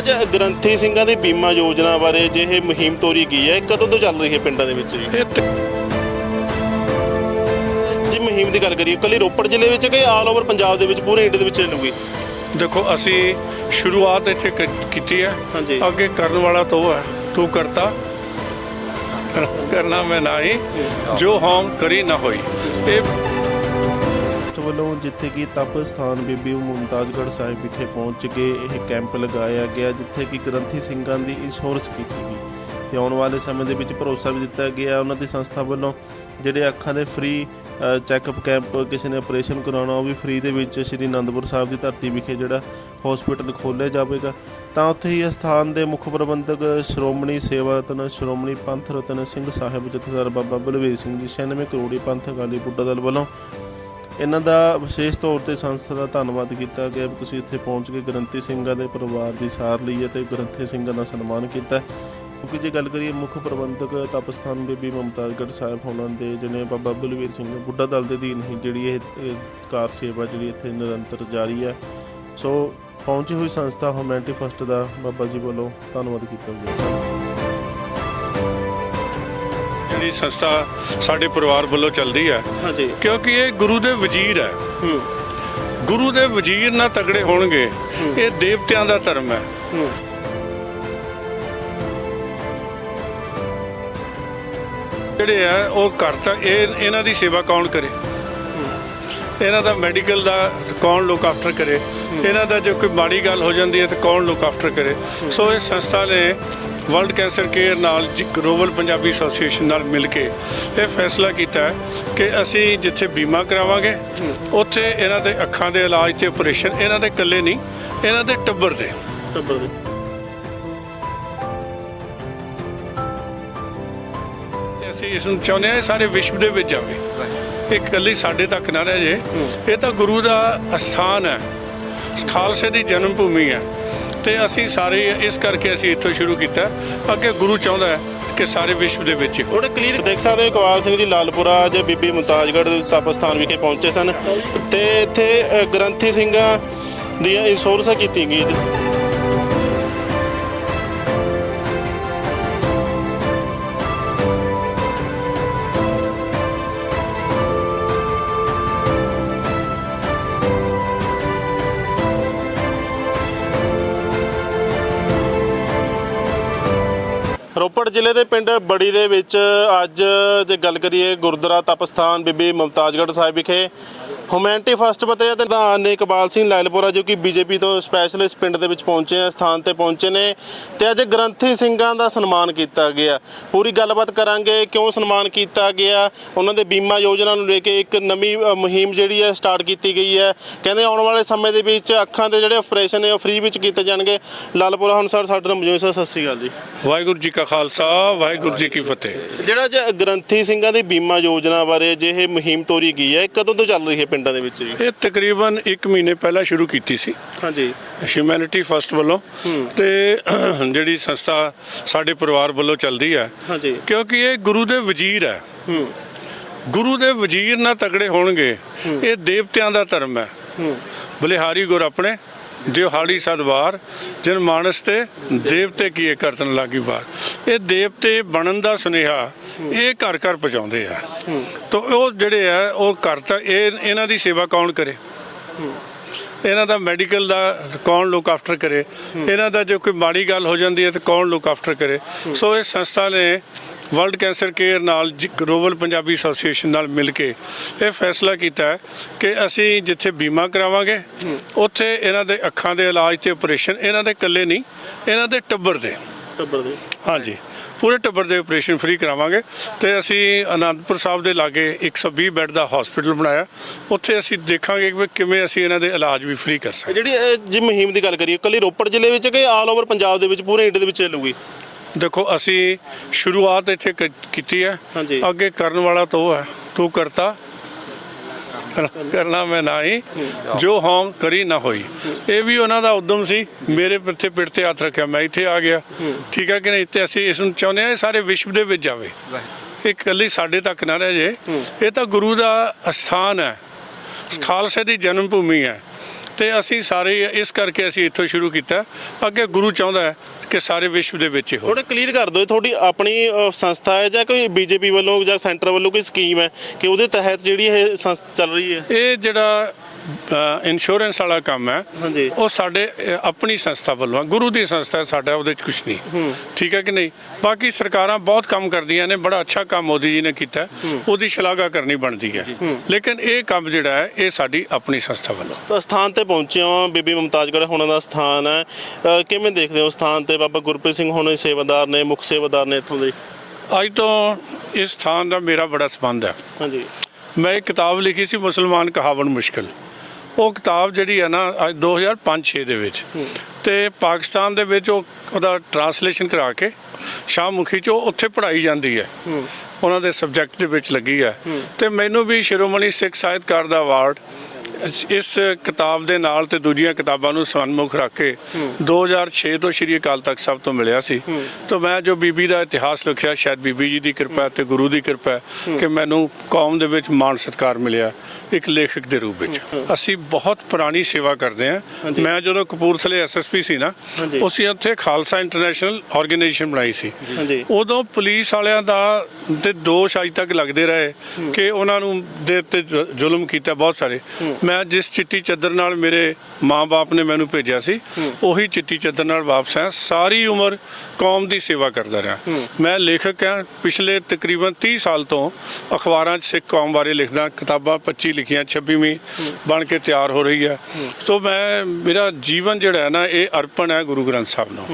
ਜਿਹੜਾ ਜ- ਗ੍ਰੰਥੀ ਸਿੰਘਾਂ ਦੀ ਬੀਮਾ ਯੋਜਨਾ ਬਾਰੇ ਜੇ ਇਹ ਮੁਹਿੰਮ ਤੋਰੀ ਗਈ ਹੈ ਇਹ ਕਦੋਂ ਤੋਂ ਚੱਲ ਰਹੀ ਹੈ ਪਿੰਡਾਂ ਦੇ ਵਿੱਚ ਜੀ? ਇਹ ਤ- ਜੇ ਮੁਹਿੰਮ ਦੀ ਗੱਲ ਕਰੀਏ ਕੱਲੀ ਰੋਪੜ ਜ਼ਿਲ੍ਹੇ ਵਿੱਚ ਕਿ ਆਲ ਓਵਰ ਪੰਜਾਬ ਦੇ ਵਿੱਚ ਪੂਰੇ ਇੰਡੀਆ ਦੇ ਵਿੱਚ ਚੱਲੂਗੀ ਦੇਖੋ ਅਸੀਂ ਸ਼ੁਰੂਆਤ ਇੱਥੇ ਕ- ਕੀਤੀ ਹੈ। ਹਾਂਜੀ। ਅੱਗੇ ਕਰਨ ਵਾਲਾ ਤੋ ਹੈ ਤੂੰ ਕਰਤਾ। ਕਰ- ਕਰਨਾ ਮੈਂ ਨਹੀਂ। ਜੋ ਹਮ ਕਰੀ ਨਾ ਹੋਈ। ਇਹ ਵੱਲੋਂ ਜਿੱਥੇ ਕਿ ਤਪ ਸਥਾਨ ਬੀਬੀ ਮੁਮਤਾਜ਼ਗੜ੍ਹ ਸਾਹਿਬ ਵਿਖੇ ਪਹੁੰਚ ਕੇ ਇਹ ਕੈਂਪ ਲਗਾਇਆ ਗਿਆ, ਜਿੱਥੇ ਕਿ ਗ੍ਰੰਥੀ ਸਿੰਘਾਂ ਦੀ ਇੰਸ਼ੋਰੈਂਸ ਕੀਤੀ ਗਈ। ਤੇ ਆਉਣ ਵਾਲੇ ਸਮੇਂ ਦੇ ਵਿੱਚ ਭਰੋਸਾ ਵੀ ਦਿੱਤਾ ਗਿਆ ਉਹਨਾਂ ਦੀ ਸੰਸਥਾ ਵੱਲੋਂ, ਜਿਹੜੇ ਅੱਖਾਂ ਦੇ ਫ੍ਰੀ ਚੈੱਕਅਪ ਕੈਂਪ ਕਿਸੇ ਨੇ ਆਪਰੇਸ਼ਨ ਕਰਾਉਣਾ, ਉਹ ਵੀ ਫ੍ਰੀ ਦੇ ਵਿੱਚ ਸ੍ਰੀ ਅਨੰਦਪੁਰ ਸਾਹਿਬ ਦੀ ਧਰਤੀ ਵਿਖੇ ਜਿਹੜਾ ਹਸਪੀਟਲ ਖੋਲ੍ਹਿਆ ਜਾਵੇਗਾ। ਤਾਂ ਉੱਥੇ ਹੀ ਅਸਥਾਨ ਦੇ ਮੁੱਖ ਪ੍ਰਬੰਧਕ ਸ਼੍ਰੋਮਣੀ ਸੇਵਾ ਰਤਨ ਸ਼੍ਰੋਮਣੀ ਪੰਥ ਰਤਨ ਸਿੰਘ ਸਾਹਿਬ, ਜਥੇਦਾਰ ਬਾਬਾ ਬਲਵੀਰ ਸਿੰਘ ਜੀ 96 ਕਰੋੜੀ ਪੰਥ ਅਕਾਲੀ ਬੁੱਢਾ ਦਲ ਵੱਲੋਂ ਇਹਨਾਂ ਦਾ ਵਿਸ਼ੇਸ਼ ਤੌਰ ਤੇ ਸੰਸਥਾ ਦਾ ਧੰਨਵਾਦ ਕੀਤਾ ਗਿਆ ਵੀ ਤੁਸੀਂ ਇੱਥੇ ਪਹੁੰਚ ਕੇ ਗ੍ਰੰਥੀ ਸਿੰਘਾਂ ਦੇ ਪਰਿਵਾਰ ਦੀ ਸਾਰ ਲਈ ਹੈ ਤੇ ਗ੍ਰੰਥੀ ਸਿੰਘਾਂ ਦਾ ਸਨਮਾਨ ਕੀਤਾ। ਕਿਉਂਕਿ ਜੇ ਗੱਲ ਕਰੀਏ ਮੁੱਖ ਪ੍ਰਬੰਧਕ ਤਪਸਥਾਨ ਬੀਬੀ ਮਮਤਾਜ਼ਗੜ੍ਹ ਸਾਹਿਬ ਹੋਣਾ ਦੇ, ਜਿਹਨੇ ਬਾਬਾ ਬਲਵੀਰ ਸਿੰਘ ਬੁੱਢਾ ਦਲ ਦੇ ਅਧੀਨ ਹੀ ਜਿਹੜੀ ਇਹ ਕਾਰ ਸੇਵਾ ਜਿਹੜੀ ਇੱਥੇ ਨਿਰੰਤਰ ਜਾਰੀ ਹੈ। ਸੋ ਪਹੁੰਚੀ ਹੋਈ ਸੰਸਥਾ ਹਿਊਮੈਨਿਟੀ ਫਸਟ ਦਾ ਬਾਬਾ ਜੀ ਵੱਲੋਂ ਧੰਨਵਾਦ ਕੀਤਾ ਗਿਆ। ਜਿਹੜੀ ਸੰਸਥਾ ਸਾਡੇ ਪਰਿਵਾਰ ਵੱਲੋਂ ਚੱਲਦੀ ਹੈ। ਹਾਂਜੀ। ਕਿਉਂਕਿ ਇਹ ਗੁਰੂ ਦੇ ਵਜ਼ੀਰ ਹੈ। ਗੁਰੂ ਦੇ ਵਜ਼ੀਰ ਨਾ ਤਗੜੇ ਹੋਣਗੇ ਇਹ ਦੇਵਤਿਆਂ ਦਾ ਧਰਮ ਹੈ। ਹੂੰ। ਜਿਹੜੇ ਆ ਉਹ ਘਰ ਤਾਂ ਇਹ ਇਹਨਾਂ ਦੀ ਸੇਵਾ ਕੌਣ ਕਰੇ? ਇਹਨਾਂ ਦਾ ਮੈਡੀਕਲ ਦਾ ਕੌਣ ਲੁੱਕ ਆਫਟਰ ਕਰੇ? ਇਹਨਾਂ ਦਾ ਜੇ ਕੋਈ ਮਾੜੀ ਗੱਲ ਹੋ ਜਾਂਦੀ ਹੈ ਤਾਂ ਕੌਣ ਲੁੱਕ ਆਫਟਰ ਕਰੇ? ਸੋ ਇਹ ਸੰਸਥਾ ਨੇ ਵਰਲਡ ਕੈਂਸਰ ਕੇਅਰ ਨਾਲ ਗਲੋਬਲ ਪੰਜਾਬੀ ਐਸੋਸੀਏਸ਼ਨ ਨਾਲ ਮਿਲ ਕੇ ਇਹ ਫੈਸਲਾ ਕੀਤਾ ਹੈ ਕਿ ਅਸੀਂ ਜਿੱਥੇ ਬੀਮਾ ਕਰਾਵਾਂਗੇ ਉੱਥੇ ਇਹਨਾਂ ਦੇ ਅੱਖਾਂ ਦੇ ਇਲਾਜ ਤੇ ਆਪਰੇਸ਼ਨ ਇਹਨਾਂ ਦੇ ਇਕੱਲੇ ਨਹੀਂ ਇਹਨਾਂ ਦੇ ਟੱਬਰ ਦੇ। ਟੱਬਰ ਦੇ। ਤੇ ਅਸੀਂ ਇਸ ਨੂੰ ਚਾਹੁੰਦੇ ਹਾਂ ਇਹ ਸਾਰੇ ਵਿਸ਼ਵ ਦੇ ਵਿੱਚ ਜਾਵੇ। ਇਹ ਇਕੱਲੀ ਸਾਡੇ ਤੱਕ ਨਾ ਰਹਿ ਜੇ ਇਹ ਤਾਂ ਗੁਰੂ ਦਾ ਅਸਥਾਨ ਹੈ। ਖਾਲਸੇ ਦੀ ਜਨਮ ਭੂਮੀ ਹੈ। ਤੇ ਅਸੀਂ ਸਾਰੇ ਇਸ ਕਰਕੇ ਅਸੀਂ ਇੱਥੋਂ ਸ਼ੁਰੂ ਕੀਤਾ। ਅੱਗੇ ਗੁਰੂ ਚਾਹੁੰਦਾ ਹੈ ਕਿ ਸਾਰੇ ਵਿਸ਼ਵ ਦੇ ਵਿੱਚ ਹੀ ਕਲੀਅਰ ਦੇਖ ਸਕਦੇ ਹੋ, ਇਕਬਾਲ ਸਿੰਘ ਜੀ ਲਾਲਪੁਰਾ ਜੇ ਬੀਬੀ ਮੁਮਤਾਜ਼ਗੜ੍ਹ ਤਪਸਥਾਨ ਵਿਖੇ ਪਹੁੰਚੇ ਸਨ। ਤੇ ਇੱਥੇ ਗ੍ਰੰਥੀ ਸਿੰਘਾਂ ਦੀਆਂ ਇੰਸ਼ੋਰੈਂਸ ਕੀਤੀ ਗਈ ਰੋਪੜ ਜ਼ਿਲ੍ਹੇ ਦੇ ਪਿੰਡ ਬੜੀ ਦੇ ਵਿੱਚ ਅੱਜ ਜੇ ਗੱਲ ਕਰੀਏ ਗੁਰਦੁਆਰਾ ਤਪਸਥਾਨ ਬੀਬੀ ਮੁਮਤਾਜ਼ਗੜ੍ਹ ਸਾਹਿਬ ਵਿਖੇ ਹਿਊਮੈਨਿਟੀ ਫਸਟ ਪਤੇ ਤੇ ਪ੍ਰਧਾਨ ਨੇ ਇਕਬਾਲ ਸਿੰਘ ਲਾਇਲਪੁਰਾ ਜੋ ਕਿ ਬੀਜੇਪੀ ਤੋਂ ਸਪੈਸ਼ਲ ਇਸ ਪਿੰਡ ਦੇ ਵਿੱਚ ਪਹੁੰਚੇ ਆ ਸਥਾਨ ਤੇ ਪਹੁੰਚੇ ਨੇ ਤੇ ਅੱਜ ਗ੍ਰੰਥੀ ਸਿੰਘਾਂ ਦਾ ਸਨਮਾਨ ਕੀਤਾ ਗਿਆ। ਪੂਰੀ ਗੱਲਬਾਤ ਕਰਾਂਗੇ ਕਿਉਂ ਸਨਮਾਨ ਕੀਤਾ ਗਿਆ ਉਹਨਾਂ ਦੇ ਬੀਮਾ ਯੋਜਨਾ ਨੂੰ ਲੈ ਕੇ ਇੱਕ ਨਵੀਂ ਮੁਹਿੰਮ ਜਿਹੜੀ ਹੈ ਸਟਾਰਟ ਕੀਤੀ ਗਈ ਹੈ। ਕਹਿੰਦੇ ਆਉਣ ਵਾਲੇ ਸਮੇਂ ਦੇ ਵਿੱਚ ਅੱਖਾਂ ਦੇ ਜਿਹੜੇ ਆਪਰੇਸ਼ਨ ਨੇ ਉਹ ਫ੍ਰੀ ਵਿੱਚ ਕੀਤੇ ਜਾਣਗੇ। ਲਾਲਪੁਰਾ ਹੁਣ ਸਰ ਸਾਡੇ ਨਾਲ ਮੌਜੂਦ ਸਰ ਸਤਿ ਸ਼੍ਰੀ ਅਕਾਲ ਜੀ। ਵਾਹਿਗੁਰੂ ਜੀ ਕਾ ਖਾਲਸਾ ਵਾਹਿਗੁਰੂ ਜੀ ਕੀ ਫਤਿਹ। ਜਿਹੜਾ ਜ ਗ੍ਰੰਥੀ ਸਿੰਘਾਂ ਦੀ ਬੀਮਾ ਯੋਜਨਾ ਬਾਰੇ ਜੇ ਇਹ ਮੁਹਿੰਮ ਤੋਰੀ ਗਈ ਹੈ ਕਦੋਂ ਤੋਂ ਚੱਲ ਰਹੀ ਹੈ ਪਿੰਡਾਂ ਦੇ ਵਿੱਚ ਜੀ? ਇਹ ਤਕਰੀਬਨ 1 ਮਹੀਨੇ ਪਹਿਲਾਂ ਸ਼ੁਰੂ ਕੀਤੀ ਸੀ। ਹਾਂਜੀ। ਹਿਊਮੈਨਿਟੀ ਫਸਟ ਵੱਲੋਂ। ਤੇ ਜਿਹੜੀ ਸੰਸਥਾ ਸਾਡੇ ਪਰਿਵਾਰ ਵੱਲੋਂ ਚੱਲਦੀ ਹੈ ਹਾਂਜੀ। ਕਿਉਂਕਿ ਇਹ ਗੁਰੂ ਦੇ ਵਜ਼ੀਰ ਹੈ। ਗੁਰੂ ਦੇ ਵਜ਼ੀਰ ਨਾ ਤਗੜੇ ਹੋਣਗੇ ਇਹ ਦੇਵਤਿਆਂ ਦਾ ਧਰਮ ਹੈ। ਬਲਿਹਾਰੀ ਗੁਰ ਆਪਣੇ ਦਿਹਾੜੀ ਸਦਵਾਰ ਜਨ ਮਾਨਸ ਤੇ ਦੇਵਤੇ ਕੀਏ ਕਰਤਨ ਲਾਗੀ ਬਾਰ ਇਹ ਦੇਵਤੇ ਬਣਨ ਦਾ ਸੁਨੇਹਾ ਇਹ ਘਰ ਘਰ ਪਹੁੰਚਾਉਂਦੇ ਆ। ਤਾਂ ਉਹ ਜਿਹੜੇ ਆ ਉਹ ਘਰ ਤਾਂ ਇਹ ਇਹਨਾਂ ਦੀ ਸੇਵਾ ਕੌਣ ਕਰੇ? ਇਹਨਾਂ ਦਾ ਮੈਡੀਕਲ ਦਾ ਕੌਣ ਲੁੱਕ ਆਫਟਰ ਕਰੇ? ਇਹਨਾਂ ਦਾ ਜੇ ਕੋਈ ਮਾੜੀ ਗੱਲ ਹੋ ਜਾਂਦੀ ਹੈ ਤਾਂ ਕੌਣ ਲੁੱਕ ਆਫਟਰ ਕਰੇ? ਸੋ ਇਹ ਸੰਸਥਾ ਨੇ ਵਰਲਡ ਕੈਂਸਰ ਕੇਅਰ ਨਾਲ ਗਲੋਬਲ ਪੰਜਾਬੀ ਐਸੋਸੀਏਸ਼ਨ ਨਾਲ ਮਿਲ ਕੇ ਇਹ ਫੈਸਲਾ ਕੀਤਾ ਕਿ ਅਸੀਂ ਜਿੱਥੇ ਬੀਮਾ ਕਰਾਵਾਂਗੇ ਉੱਥੇ ਇਹਨਾਂ ਦੇ ਅੱਖਾਂ ਦੇ ਇਲਾਜ ਤੇ ਆਪਰੇਸ਼ਨ ਇਹਨਾਂ ਦੇ ਇਕੱਲੇ ਨਹੀਂ ਇਹਨਾਂ ਦੇ ਟੱਬਰ ਦੇ। ਟੱਬਰ ਦੇ। ਹਾਂਜੀ। ਪੂਰੇ ਟੱਬਰ ਦੇ ਆਪਰੇਸ਼ਨ ਫ੍ਰੀ ਕਰਾਵਾਂਗੇ ਤੇ ਅਸੀਂ ਅਨੰਦਪੁਰ ਸਾਹਿਬ ਦੇ ਲਾਗੇ 120 ਬੈੱਡ ਦਾ ਹਸਪੀਟਲ ਬਣਾਇਆ। ਉੱਥੇ ਅਸੀਂ ਦੇਖਾਂਗੇ ਕਿ ਕਿਵੇਂ ਅਸੀਂ ਇਹਨਾਂ ਦੇ ਇਲਾਜ ਵੀ ਫ੍ਰੀ ਕਰ ਸਕਦੇ। ਜਿਹੜੀ ਇਹ ਜੀ ਮੁਹਿੰਮ ਦੀ ਗੱਲ ਕਰੀਏ ਕੱਲੀ ਰੋਪੜ ਜ਼ਿਲ੍ਹੇ ਵਿੱਚ ਕਿ ਆਲ ਓਵਰ ਪੰਜਾਬ ਦੇ ਵਿੱਚ ਪੂਰੇ ਇੰਡੀਆ ਦੇ ਵਿੱਚ ਚੱਲੂਗੀ ਦੇਖੋ ਅਸੀਂ ਸ਼ੁਰੂਆਤ ਇੱਥੇ ਕੀਤੀ ਹੈ। ਹਾਂਜੀ। ਅੱਗੇ ਕਰਨ ਵਾਲਾ ਤੋ ਹੈ ਤੂੰ ਕਰਤਾ। ਕਰ- ਕਰਨਾ ਮੈਂ ਨਹੀਂ ਜੋ ਹਮ ਕਰੀ ਨਾ ਹੋਈ। ਇਹ ਵੀ ਉਹਨਾਂ ਦਾ ਉਦਮ ਸੀ। ਮੇਰੇ ਪਿੱਛੇ ਪਿੱਠ ਤੇ ਹੱਥ ਰੱਖਿਆ, ਮੈਂ ਇੱਥੇ ਆ ਗਿਆ। ਠੀਕ ਹੈ ਕਿ ਨਹੀਂ? ਤੇ ਅਸੀਂ ਇਸ ਨੂੰ ਚਾਹੁੰਦੇ ਹਾਂ ਇਹ ਸਾਰੇ ਵਿਸ਼ਵ ਦੇ ਵਿੱਚ ਜਾਵੇ। ਇਹ ਇਕੱਲੀ ਸਾਡੇ ਤੱਕ ਨਾ ਰਹਿ ਜੇ। ਇਹ ਤਾਂ ਗੁਰੂ ਦਾ ਅਸਥਾਨ ਹੈ। ਖਾਲਸੇ ਦੀ ਜਨਮ ਭੂਮੀ ਹੈ। ਤੇ ਅਸੀਂ ਸਾਰੇ ਇਸ ਕਰਕੇ ਅਸੀਂ ਇੱਥੋਂ ਸ਼ੁਰੂ ਕੀਤਾ। ਅੱਗੇ ਗੁਰੂ ਚਾਹੁੰਦਾ ਹੈ ਕਿ ਸਾਰੇ ਵਿਸ਼ਵ ਦੇ ਵਿੱਚ ਹੀ ਹੋ ਥੋੜਾ ਕਲੀਅਰ ਕਰ ਦਿਓ ਤੁਹਾਡੀ ਆਪਣੀ ਸੰਸਥਾ ਹੈ ਜਾਂ ਕੋਈ ਬੀਜੇਪੀ ਵੱਲੋਂ ਜਾਂ ਸੈਂਟਰ ਵੱਲੋਂ ਕੋਈ ਸਕੀਮ ਹੈ ਕਿ ਉਹਦੇ ਤਹਿਤ ਜਿਹੜੀ ਇਹ ਸੰਸਥਾ ਚੱਲ ਰਹੀ ਹੈ? ਇਹ ਜਿਹੜਾ ਇੰਸ਼ੋਰੈਂਸ ਵਾਲਾ ਕੰਮ ਹੈ। ਉਹ ਸਾਡੇ ਆਪਣੀ ਸੰਸਥਾ ਵੱਲੋਂ। ਗੁਰੂ ਦੀ ਸੰਸਥਾ ਸਾਡਾ ਉਹਦੇ 'ਚ ਕੁਝ ਨਹੀਂ। ਠੀਕ ਹੈ ਕਿ ਨਹੀਂ? ਬਾਕੀ ਸਰਕਾਰਾਂ ਬਹੁਤ ਕੰਮ ਕਰਦੀਆਂ ਨੇ ਬੜਾ ਅੱਛਾ ਕੰਮ ਮੋਦੀ ਜੀ ਨੇ ਕੀਤਾ। ਉਹਦੀ ਸ਼ਲਾਘਾ ਕਰਨੀ ਬਣਦੀ ਹੈ। ਲੇਕਿਨ ਇਹ ਕੰਮ ਜਿਹੜਾ ਹੈ ਇਹ ਸਾਡੀ ਆਪਣੀ ਸੰਸਥਾ ਵੱਲੋਂ। ਤਾਂ ਸਥਾਨ ਤੇ ਪਹੁੰਚੇ ਹਾਂ ਬੀਬੀ ਮੁਮਤਾਜ਼ਗੜ੍ਹ ਹੋਣਾ ਦਾ ਸਥਾਨ ਹੈ। ਕਿਵੇਂ ਦੇਖਦੇ ਹੋ ਸਥਾਨ ਤੇ ਬਾਬਾ ਗੁਰਪ੍ਰੀਤ ਸਿੰਘ ਹੋਣੇ ਸੇਵਾਦਾਰ ਨੇ ਮੁੱਖ ਸੇਵਾਦਾਰ ਨੇ ਇੱਥੋਂ ਦੇ? ਅੱਜ ਤੋਂ ਇਸ ਸਥਾਨ ਦਾ ਮੇਰਾ ਬੜਾ ਸੰਬੰਧ ਹੈ। ਹਾਂਜੀ। ਮੈਂ ਇੱਕ ਕਿਤਾਬ ਲਿਖੀ ਸੀ ਮੁਸਲਮਾਨ ਕਹਾਵਣ ਮੁਸ਼ਕਲ। ਉਹ ਕਿਤਾਬ ਜਿਹੜੀ ਹੈ ਨਾ ਅੱਜ 2005-6 ਦੇ ਵਿੱਚ। ਤੇ ਪਾਕਿਸਤਾਨ ਦੇ ਵਿੱਚ ਉਹ ਉਹਦਾ ਟਰਾਂਸਲੇਸ਼ਨ ਕਰਾ ਕੇ ਸ਼ਾਹਮੁਖੀ ਚ ਉੱਥੇ ਪੜ੍ਹਾਈ ਜਾਂਦੀ ਹੈ। ਉਹਨਾਂ ਦੇ ਸਬਜੈਕਟ ਦੇ ਵਿੱਚ ਲੱਗੀ ਹੈ। ਤੇ ਮੈਨੂੰ ਵੀ ਸ਼ਿਰੋਮਣੀ ਸਿੱਖ ਸਾਹਿਤਕਾਰ ਦਾ ਅਵਾਰਡ ਇਸ ਕਿਤਾਬ ਦੇ ਨਾਲ ਤੇ ਦੂਜੀਆਂ ਕਿਤਾਬਾਂ ਨੂੰ ਸਨਮੁਖ ਰੱਖ ਕੇ 2006 ਤੋਂ ਸ਼੍ਰੀ ਅਕਾਲ ਤਖਤ ਸਾਹਿਬ ਤੋਂ ਮਿਲਿਆ ਸੀ। ਤਾਂ ਮੈਂ ਜੋ ਬੀਬੀ ਦਾ ਇਤਿਹਾਸ ਲਿਖਿਆ ਸ਼ਾਇਦ ਬੀਬੀ ਜੀ ਦੀ ਕਿਰਪਾ ਤੇ ਗੁਰੂ ਦੀ ਕਿਰਪਾ ਕਿ ਮੈਨੂੰ ਕੌਮ ਦੇ ਵਿੱਚ ਮਾਣ ਸਤਿਕਾਰ ਮਿਲਿਆ ਇੱਕ ਲੇਖਕ ਦੇ ਰੂਪ ਵਿੱਚ। ਅਸੀਂ ਬਹੁਤ ਪੁਰਾਣੀ ਸੇਵਾ ਕਰਦੇ ਹਾਂ। ਮੈਂ ਜਦੋਂ ਕਪੂਰਥਲੇ ਐਸਐਸਪੀ ਸੀ ਨਾ। ਅਸੀਂ ਉੱਥੇ ਖਾਲਸਾ ਇੰਟਰਨੈਸ਼ਨਲ ਆਰਗੇਨਾਈਜੇਸ਼ਨ ਬਣਾਈ ਸੀ। ਉਦੋਂ ਪੁਲਿਸ ਵਾਲਿਆਂ ਦਾ ਤੇ ਦੋਸ਼ ਅਜ ਤੱਕ ਲੱਗਦੇ ਰਹੇ ਕਿ ਉਹਨਾਂ ਨੂੰ ਦੇ ਉੱਤੇ ਜ਼- ਜ਼ੁਲਮ ਕੀਤਾ ਬਹੁਤ ਸਾਰੇ। ਮੈਂ ਜਿਸ ਚਿੱਟੀ ਚਾਦਰ ਨਾਲ ਮੇਰੇ ਮਾਂ-ਬਾਪ ਨੇ ਮੈਨੂੰ ਭੇਜਿਆ ਸੀ, ਉਹੀ ਚਿੱਟੀ ਚਾਦਰ ਨਾਲ ਵਾਪਸ ਆਇਆ। ਸਾਰੀ ਉਮਰ ਕੌਮ ਦੀ ਸੇਵਾ ਕਰਦਾ ਰਿਹਾ। ਮੈਂ ਲੇਖਕ ਹਾਂ। ਪਿਛਲੇ ਤਕਰੀਬਨ 30 ਸਾਲ ਤੋਂ ਅਖਬਾਰਾਂ 'ਚ ਸਿੱਖ ਕੌਮ ਬਾਰੇ ਲਿਖਦਾ, ਕਿਤਾਬਾਂ 25 ਲਿਖੀਆਂ 26ਵੀਂ ਬਣ ਕੇ ਤਿਆਰ ਹੋ ਰਹੀ ਹੈ। ਸੋ ਮੈਂ, ਮੇਰਾ ਜੀਵਨ ਜਿਹੜਾ ਹੈ ਨਾ, ਇਹ ਅਰਪਣ ਹੈ ਗੁਰੂ ਗ੍ਰੰਥ ਸਾਹਿਬ ਨੂੰ।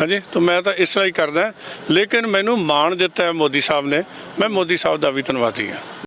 ਹਾਂਜੀ? ਤਾਂ ਮੈਂ ਤਾਂ ਇਸ ਤਰ੍ਹਾਂ ਹੀ ਕਰਦਾ। ਲੇਕਿਨ ਮੈਨੂੰ ਮਾਣ ਦਿੱਤਾ ਹੈ ਮੋਦੀ ਸਾਹਿਬ ਨੇ। ਮੈਂ ਮੋਦੀ ਸਾਹਿਬ ਦਾ ਵੀ ਧੰਨਵਾਦੀ ਹਾਂ।